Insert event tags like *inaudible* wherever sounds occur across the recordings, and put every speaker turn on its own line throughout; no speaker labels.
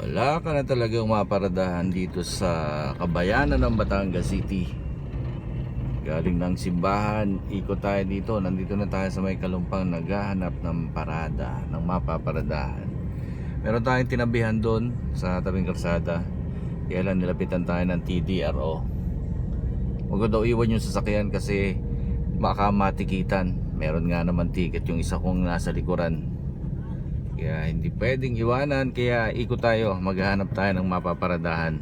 Wala ka na talagang maparadahan dito sa kabayanan ng Batangas City. Galing ng simbahan, ikot tayo dito. Nandito na tayo sa may kalumpang naghahanap ng parada, ng mapaparadahan. Meron tayong tinabihan doon sa tabing kalsada. Kaya lang nilapitan tayo ng TDRO. Huwag daw iwan yung sasakyan kasi baka matikitan. Meron nga naman ticket yung isa kong nasa likuran. Kaya hindi pwedeng iwanan kaya ikot tayo, maghahanap tayo ng mapaparadahan.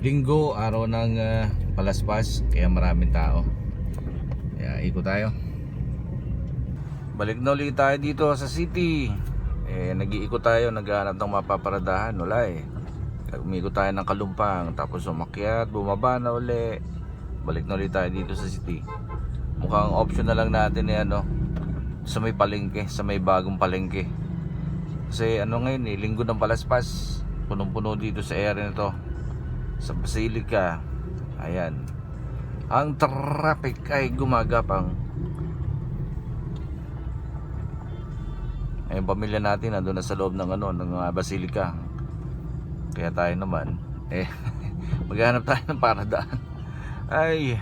Linggo, araw ng ah, palaspas, kaya maraming tao. Kaya ikot tayo. Balik na ulit tayo dito sa city. Eh, nag-iikot tayo, naghahanap ng mapaparadahan. Wala eh. Umikot tayo ng kalumpang, tapos umakyat, bumaba na uli. Balik na ulit tayo dito sa city. Mukhang option na lang natin eh ano, sa may palengke, sa may bagong palengke. Kasi ano ngayon eh, linggo ng palaspas. Punong-puno dito sa area na to. Sa Basilica. Ayan. Ang traffic ay gumagapang. Ay, pamilya natin nandun na sa loob ng ano, ng uh, Basilica. Kaya tayo naman, eh, *laughs* maghanap tayo ng paradaan. Ay,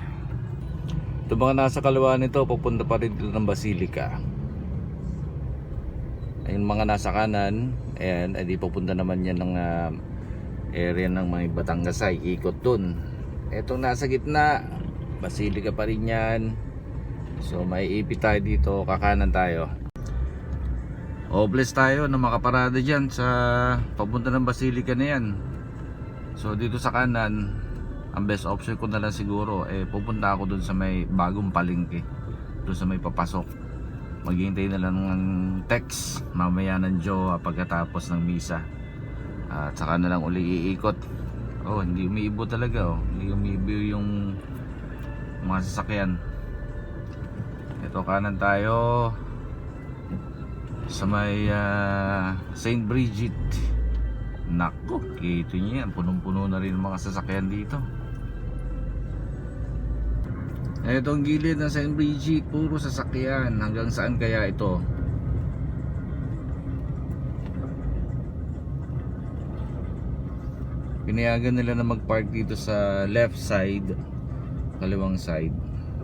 ito mga nasa kaliwa nito, pupunta pa rin dito ng Basilica. Ayun mga nasa kanan, ayan, edi pupunta naman yan ng ah, area ng mga Batangasay, ikot dun. Etong nasa gitna, Basilica pa rin yan. So may ipit tayo dito, kakanan tayo. Hopeless tayo na makaparada dyan sa papunta ng Basilica na yan. So dito sa kanan, ang best option ko na lang siguro eh pupunta ako dun sa may bagong palengke dun sa may papasok maghihintay na lang ng text mamaya ng Joe pagkatapos ng misa at saka na lang uli iikot oh hindi umiibo talaga oh hindi umiibo yung mga sasakyan ito kanan tayo sa may ah, St. Bridget Nako, kito niya yan. Punong-puno na rin mga sasakyan dito. Etong gilid ng St. Bridget, puro sasakyan. Hanggang saan kaya ito? Pinayagan nila na mag-park dito sa left side, kaliwang side.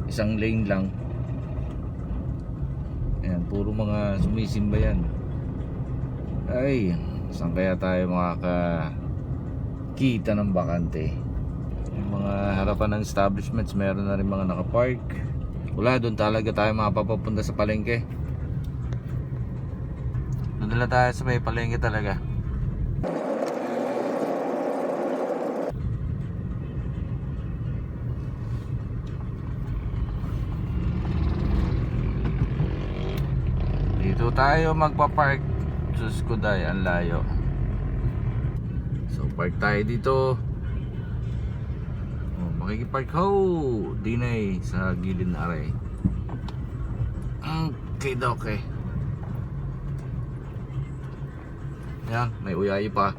Isang lane lang. Ayan, puro mga sumisimba yan. Ay, saan kaya tayo makakita ng bakante? Yung mga harapan ng establishments, meron na rin mga nakapark. Wala, doon talaga tayo mapapapunta sa palengke. Nila tayo sa may palengke talaga. Dito tayo magpa-park. Diyos ko day, ang layo. So, park tayo dito. Makikipark ho. Dinay sa gilid na aray. Okay, okay. Yan, may uyayi pa.